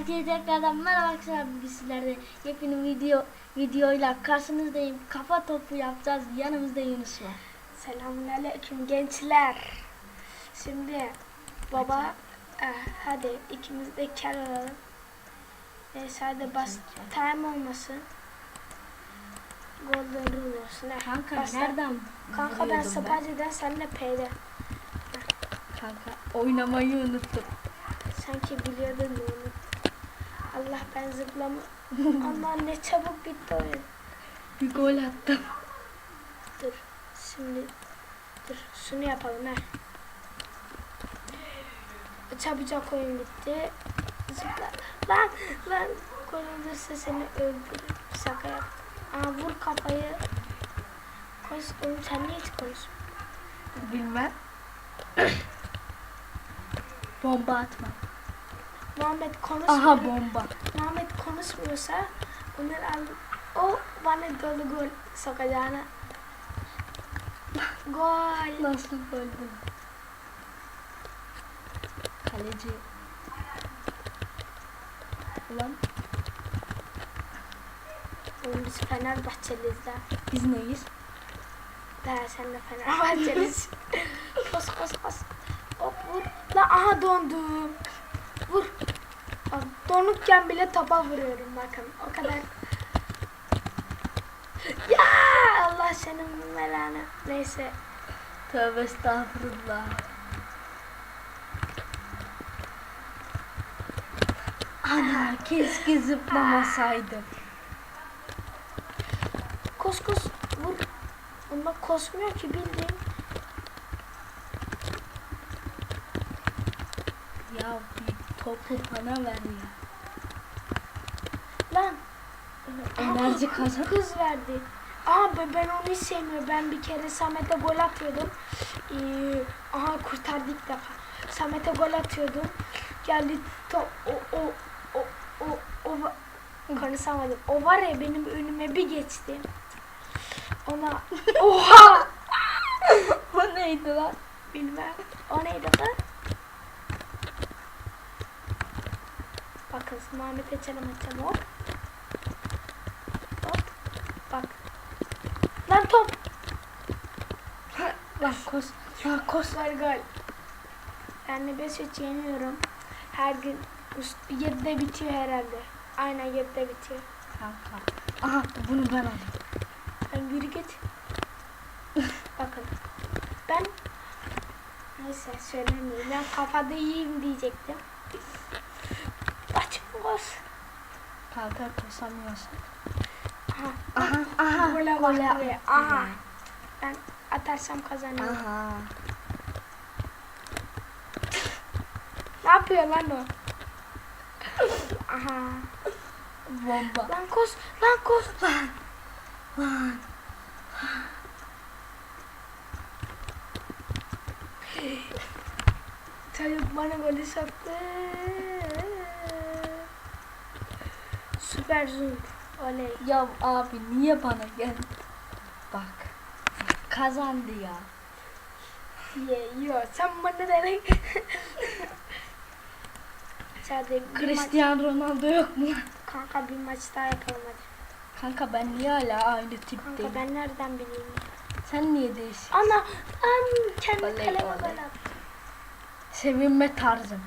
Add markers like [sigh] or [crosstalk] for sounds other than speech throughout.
Herkese tekrardan merhaba arkadaşlar bugün sizlerle yepyeni video videoyla karşınızdayım. Kafa topu yapacağız. Yanımızda Yunus var. Selamünaleyküm gençler. Şimdi baba eh, hadi ikimiz de kel olalım. Neyse hadi bas time olmasın. Golden rule olsun. Eh, Kanka bas- nereden? Kanka ben Sapanca'dan sen de P'de. Kanka oynamayı unuttum. Sanki biliyordun onu. Allah ben zıplama. Allah ne çabuk bitti oyun. Bir gol attım. Dur şimdi dur şunu yapalım he. Çabucak oyun bitti. Zıpla. Lan lan gol olursa seni öldürür. Şaka yap. Aa vur kafayı. Koş oğlum sen niye hiç? Bilmem. bomba atma. Muhammed konuşmuyor. Aha bomba. Muhammed konuşmuyorsa Ömer al o bana dolu gol sokacağına. Gol. Nasıl gol? Kaleci. Ulan Oğlum biz Fenerbahçeliyiz daha. biz neyiz? Daha sen de Fenerbahçelisin. [laughs] kos kos kos. Hop vur. La aha dondum. Vur. Donukken bile topa vuruyorum bakın. O kadar. Ya Allah senin belanı. Neyse. Tövbe estağfurullah. Ana keşke zıplamasaydım. Kos kos vur. Onda kosmuyor ki bildiğin. Ya topu bana ver ya. Lan. Enerji kazan. Kız verdi. Aa ben, onu hiç sevmiyorum. Ben bir kere Samet'e gol atıyordum. Ee, aha kurtardı ilk defa. Samet'e gol atıyordum. Geldi top o o o o o konuşamadım. O var ya benim önüme bir geçti. Ona [laughs] oha [laughs] Bu neydi lan? bilmem. O neydi lan? Bakın Mehmet'e çalım atacağım hop. Hop. Bak. Lan top. Lan kos. Ya kos. Gol. Ben de 5-3 yeniyorum. Her gün 7'de bitiyor herhalde. Aynen 7'de bitiyor. Kanka. Aha bunu ben aldım. Ben yürü git. Bakın. Ben neyse söylemeyeyim. Ben kafada iyiyim diyecektim. Boz. Kanka kosamıyorsun. Aha. Aha aha. Gole bak buraya. Aha. Ben atarsam kazanıyorum. Aha. Ne yapıyor lan o? Aha. Bomba. Lan koş. Lan koş. Lan. Lan. Çocuk bana golü soktu. Süper zoom. Oley. Ya abi niye bana gel? Bak. Kazandı ya. Ye, yo, sen bana nereye? [laughs] Hadi bir Cristiano Ronaldo yok mu? kanka bir maç daha yapalım hadi. Kanka ben niye hala aynı tipteyim? Kanka ben nereden bileyim? Sen niye değişik? Ana, an kendi Oley, kaleme oley. gol attı. Sevinme tarzım.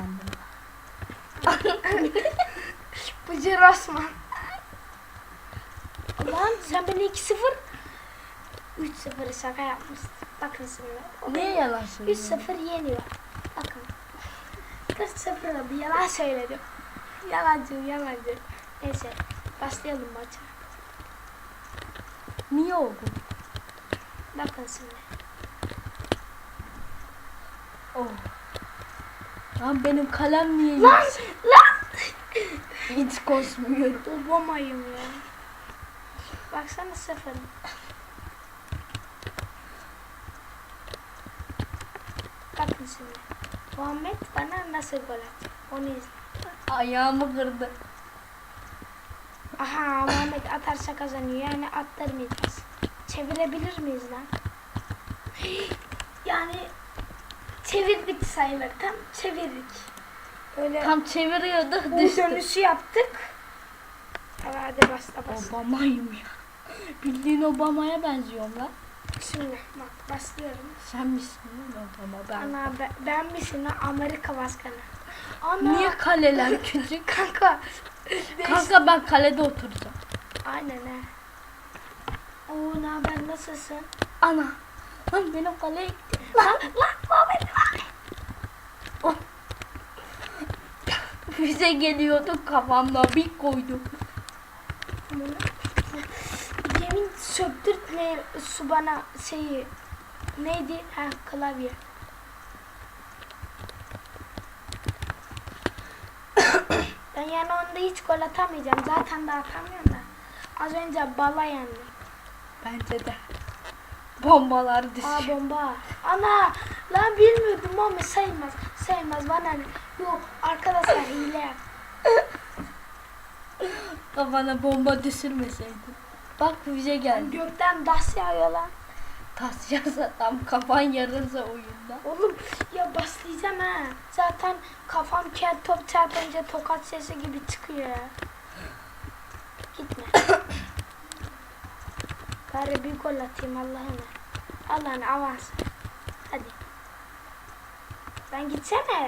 Sinirlendim. [laughs] Bıcır Osman. Lan sen beni 2-0 3-0 şaka yapmışsın. Bakın şimdi. Beni yalan söylüyorsun? 3-0 yeniyor. Bakın. 4-0 oldu. Yalan söyledim. Yalancı, yalancı. Neyse. Başlayalım maça. Niye oldu? Bakın şimdi. Oh. Lan benim kalem niye Lan! yok? Lan! Hiç koşmuyor. Obamayım ya. Baksana sıfırım. Bakın şimdi. Muhammed bana nasıl gol attı? Onu izle. Ayağımı kırdı. Aha Muhammed atarsa kazanıyor. Yani attırmayacağız. Çevirebilir miyiz lan? [gasps] Yani çevirdik sayılır. Tam çevirdik. Böyle Tam çeviriyorduk bu düştü. dönüşü yaptık. Evet, hadi başla başla. Obama'yım ya. Bildiğin Obama'ya benziyorum lan. Şimdi bak başlıyorum. Sen misin lan Obama ben? Ana ben, ben misin lan Amerika başkanı? Ana. Niye kaleler küçük? [laughs] Kanka. Kanka ben kalede oturacağım. Aynen he. Oo ne haber nasılsın? Ana. Lan benim kaleye gitti. Lan lan Muhammed abi. Bize geliyordu kafamda bir koydum. Yemin söktürtme su bana şeyi neydi? Ha klavye. ben yani onda hiç gol atamayacağım. Zaten de atamıyorum da. Az önce bala yendim. Bence de. Bombalar Aa düşüyor. bomba. Ana lan bilmiyordum ama sayılmaz. Sayılmaz bana ne? Yok arkadaşlar hile [laughs] yap. Kafana bomba düşürmeseydin. Bak bize geldi. Gökten das yağıyor lan. Tas yasa tam kafan yarılsa oyunda. Oğlum ya başlayacağım ha. Zaten kafam kel top çarpınca tokat sesi gibi çıkıyor ya. Gitme. [coughs] Bari bir gol atayım Allah'ına. Allah'ın avans. Hadi. Ben gitsene.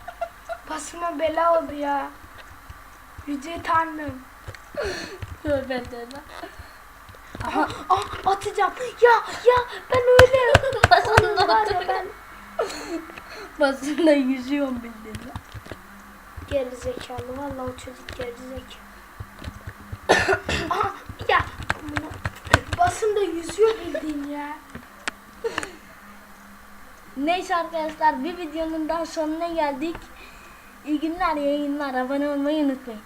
[laughs] Basıma bela oldu ya. Yüce Tanrım. Tövbe tövbe. Aha, ah, atacağım. Ya ya ben öyle. [laughs] Basında Var ya oturuyor. ben. [laughs] Basında yüzüyorum bildiğin. Geri zekalı. Vallahi o çocuk geri zekalı. [coughs] Aha ya. Basında yüzüyor bildiğin ya. Neyse arkadaşlar bir videonun daha sonuna geldik. İyi günler yayınlar abone olmayı unutmayın.